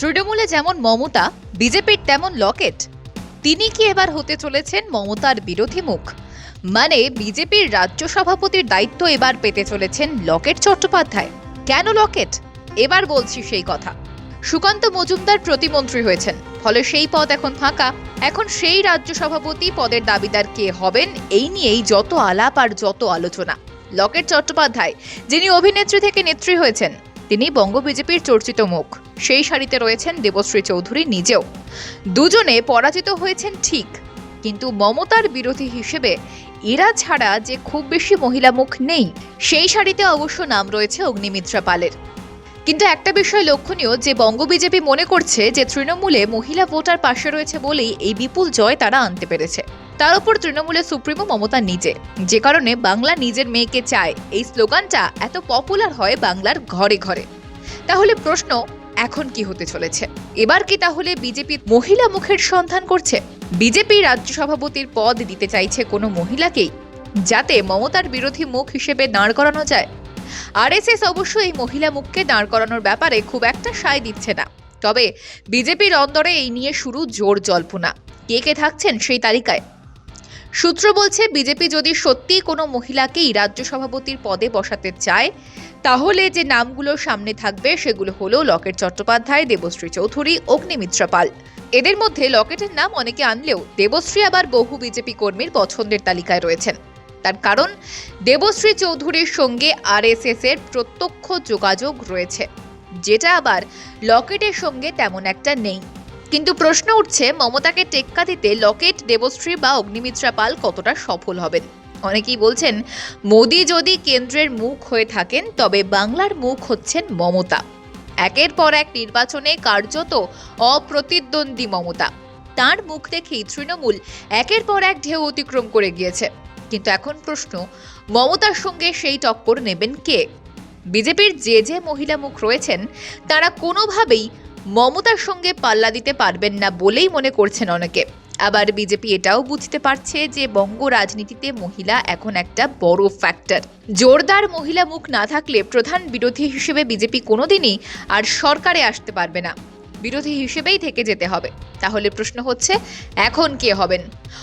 তৃণমূলে যেমন মমতা, বিজেপির তেমন লকেট। তিনি কি এবার হতে চলেছেন মমতার বিরোধী মুখ? মানে বিজেপির রাজ্য সভাপতির দায়িত্ব এবার পেতে চলেছেন লকেট চট্টোপাধ্যায়। কেন লকেট? এবার বলছি সেই কথা। সুকান্ত মজুমদার প্রতিমন্ত্রী হয়েছেন, ফলে সেই পদ এখন ফাঁকা। এখন সেই রাজ্য সভাপতি পদের দাবিদার কে হবেন, এই নিয়েই যত আলাপ আর যত আলোচনা। লকেট চট্টোপাধ্যায়, যিনি অভিনেত্রী থেকে নেত্রী হয়েছেন তিনি বঙ্গ বিজেপির চর্চিত মুখ। সেই সারিতে রয়েছেন দেবশ্রী চৌধুরী নিজেও। দুজনে পরাজিত হয়েছেন ঠিক, কিন্তু মমতার বিরোধী হিসেবে এরা ছাড়া যে খুব বেশি মহিলা মুখ নেই, সেই সারিতে অবশ্য নাম রয়েছে অগ্নিমিত্রা পালের। কিন্তু একটা বিষয় লক্ষণীয়, যে বঙ্গ বিজেপি মনে করছে যে তৃণমূলে মহিলা ভোটার পাশে রয়েছে বলেই এই বিপুল জয় তারা আনতে পেরেছে। তার উপর তৃণমূলের সুপ্রিমো মমতা নিজে। যে কারণে বাংলা নিজের মেয়েকে চায়। এই স্লোগানটা এত পপুলার হয় বাংলার ঘরে ঘরে। তাহলে প্রশ্ন, এখন কি হতে চলেছে? এবার কি তাহলে বিজেপি মহিলা মুখের সন্ধান করছে? বিজেপি রাজ্য সভাপতির পদ দিতে চাইছে কোনো মহিলাকেই? যাতে মমতার বিরোধী মুখ হিসেবে দাঁড় করানো যায়? আরএসএস অবশ্য এই মহিলা মুখকে দাঁড় করানোর ব্যাপারে খুব একটা সায় দিচ্ছে না। তবে বিজেপির অন্দরে এই নিয়ে শুরু জোর জল্পনা। কে কে থাকছেন সেই তালিকায়? সূত্র বলছে, বিজেপি যদি সত্যিই কোনো মহিলাকেই রাজ্য সভাপতির পদে বসাতে চায়, তাহলে যে নামগুলো সামনে থাকবে সেগুলো হলো লকেট চট্টোপাধ্যায়, দেবশ্রী চৌধুরী, অগ্নিমিত্রা পাল। এদের মধ্যে লকেটের নাম অনেকে আনলেও দেবশ্রী আবার বহু বিজেপি কর্মীর পছন্দের তালিকায় রয়েছেন। তার কারণ, দেবশ্রী চৌধুরীর সঙ্গে আরএসএস এর প্রত্যক্ষ যোগাযোগ রয়েছে, যেটা আবার লকেটের সঙ্গে তেমন একটা নেই। কিন্তু প্রশ্ন উঠছে, মমতাকে টেক্কা দিতে লকেট, দেবশ্রী বা অগ্নিমিত্রা পাল কতটা সফল হবেন? অনেকেই বলছেন, মোদি যদি কেন্দ্রের মুখ হয়ে থাকেন, তবে বাংলার মুখ হচ্ছেন মমতা। একের পর এক নির্বাচনে কার্যত অপ্রতিদ্বন্দ্বী মমতা। তার মুখ দেখেই তৃণমূল একের পর এক ঢেউ অতিক্রম করে গিয়েছে। কিন্তু এখন প্রশ্ন, মমতার সঙ্গে সেই টক্কর নেবেন কে? বিজেপির যে যে মহিলা মুখ রয়েছেন, তারা কোনোভাবেই মমতার সঙ্গে পাল্লা দিতে পারবেন না বলেই মনে করছেন অনেকে। আবার বিজেপি এটাও বুঝতে পারছে যে বঙ্গ রাজনীতিতে মহিলা এখন একটা বড় ফ্যাক্টর জোরদার মহিলা মুখ না থাকলে প্রধান বিরোধী হিসেবে বিজেপি কোনোদিনই আর সরকারে আসতে পারবে না। বিরোধী হিসেবেই থেকে যেতে হবে। তাহলে প্রশ্ন হচ্ছে, এখন কে হবেন?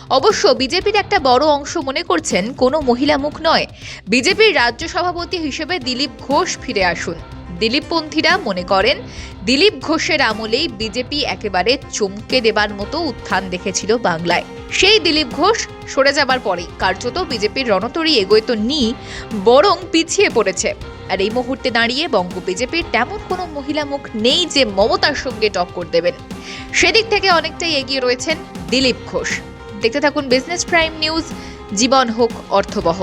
অবশ্য বিজেপির একটা বড় অংশ মনে করছেন কোনো মহিলা মুখ নয়। বিজেপির রাজ্য সভাপতি হিসেবে দিলীপ ঘোষ ফিরে আসুন। দিলীপপন্থীরা মনে করেন, দিলীপ ঘোষের আমলেই বিজেপি একেবারে চমকে দেবার মতো উত্থান দেখেছিল বাংলায়। সেই দিলীপ ঘোষ সরে যাবার পরেই কার্যত বিজেপির রণতরী এগোয় তো নি, বরং পিছিয়ে পড়েছে। আর এই মুহূর্তে দাঁড়িয়ে বঙ্গ বিজেপির তেমন কোনো মহিলা মুখ নেই যে মমতার সঙ্গে টক্কর দেবেন। সেদিক থেকে অনেকটাই এগিয়ে রয়েছেন দিলীপ ঘোষ। দেখতে থাকুন বিজনেস প্রাইম নিউজ, জীবন হোক অর্থবহ।